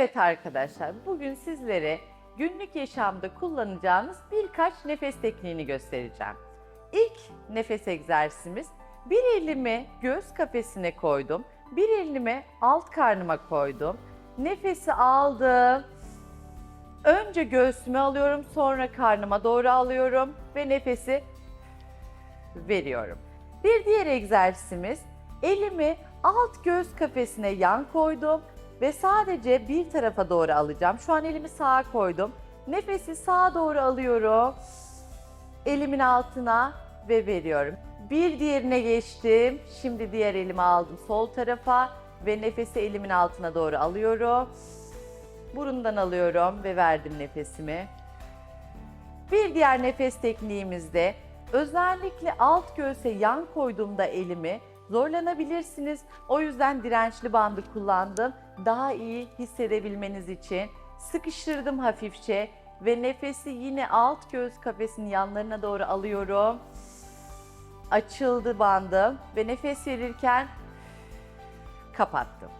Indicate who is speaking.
Speaker 1: Evet arkadaşlar, bugün sizlere günlük yaşamda kullanacağınız birkaç nefes tekniğini göstereceğim. İlk nefes egzersizimiz bir elimi göğüs kafesine koydum, bir elimi alt karnıma koydum. Nefesi aldım. Önce göğsüme alıyorum, sonra karnıma doğru alıyorum ve nefesi veriyorum. Bir diğer egzersizimiz elimi alt göğüs kafesine yan koydum ve sadece bir tarafa doğru alacağım. Şu an elimi sağa koydum. Nefesi sağa doğru alıyorum. Elimin altına ve veriyorum. Bir diğerine geçtim. Şimdi diğer elimi aldım sol tarafa ve nefesi elimin altına doğru alıyorum. Burundan alıyorum ve verdim nefesimi. Bir diğer nefes tekniğimizde özellikle alt göğse yan koyduğumda elimi zorlanabilirsiniz. O yüzden dirençli bandı kullandım. Daha iyi hissedebilmeniz için sıkıştırdım hafifçe ve nefesi yine alt göğüs kafesinin yanlarına doğru alıyorum. Açıldı bandım ve nefes verirken kapattım.